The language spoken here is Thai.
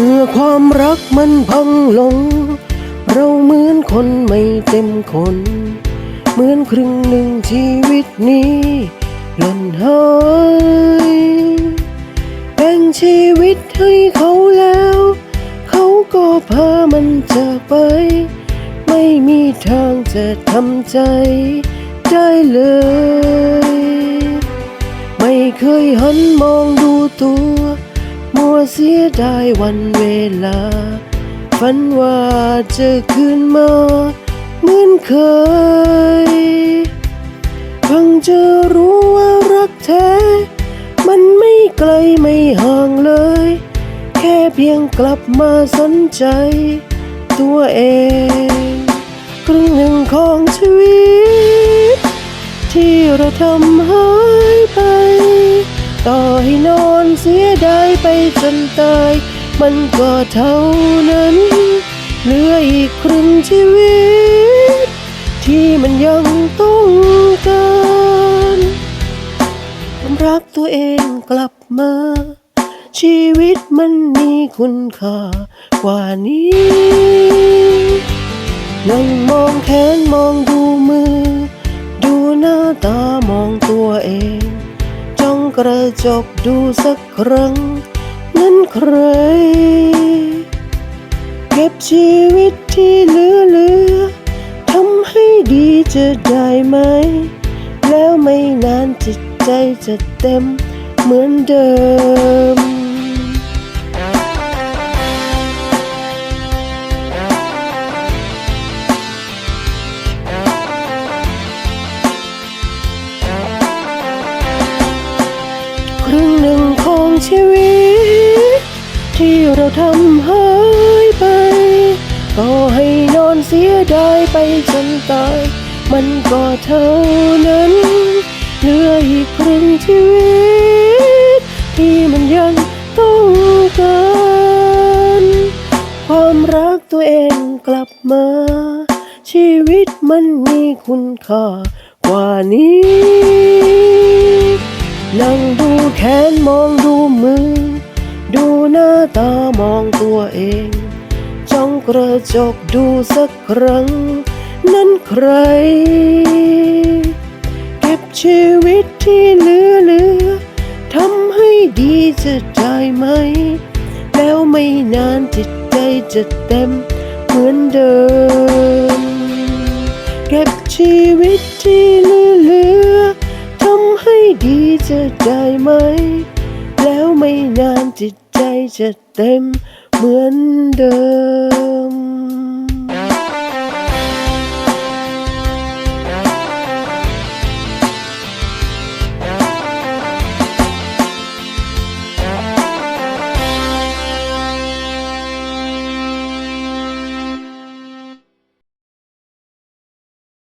มื่อความรักมันพังลง เราเหมือนคนไม่เต็มคน เหมือนครึ่งหนึ่งชีวิตนี้หล่นหายแบ่งชีวิตให้เขาแล้ว เขาก็พามันจากไป ไม่มีทางจะทำใจได้เลย ไม่เคยหันมองดูตัว มัวเสียดายวันเวลา ฝันว่าจะคืนมาเหมือนเคยเพิ่งจะรู้ว่ารักแท้ มันไม่ไกลไม่ห่างเลย แค่เพียงกลับมาสนใจ ตัวเองครึ่งหนึ่งของชีวิต ที่เราทำหายไป ต่อให้นอนเสียดายไปจนตาย มันก็เท่านั้น เหลืออีกครึ่งชีวิต ที่มันยังต้องการความรักตัวเองกลับมา ชีวิตมันมีคุณค่ากว่านี้นั่งมองแขนมองดูมือ ดูหน้าตามองตัวเองจ้อง กระจกดูสักครั้ง นั้นใคร เก็บชีวิตที่เหลือเหลือทำให้ดีจะได้ไหม แล้วไม่นานจิตใจจะเต็มเหมือนเดิม รึ่งหนึ่งของชีวิต ที่เราทำหายไปก็ให้นอนเสียดายไปจนตาย มันก็เท่านั้น เหลืออีกครึ่งชีวิต ที่มันยังต้องการความรักตัวเองกลับมา ชีวิตมันมีคุณค่ากว่านี้ นั่งดูแขนมองดูมือ ดูหน้าตามองตัวเอง จ้องกระจกดูสักครั้ง นั้นใคร เก็บชีวิตที่เหลือเหลือทำให้ดีจะได้ไหม แล้วไม่นานจิตใจจะเต็มเหมือนเดิม ดีจะได้ไหม แล้วไม่นานจิตใจจะเต็มเหมือนเดิม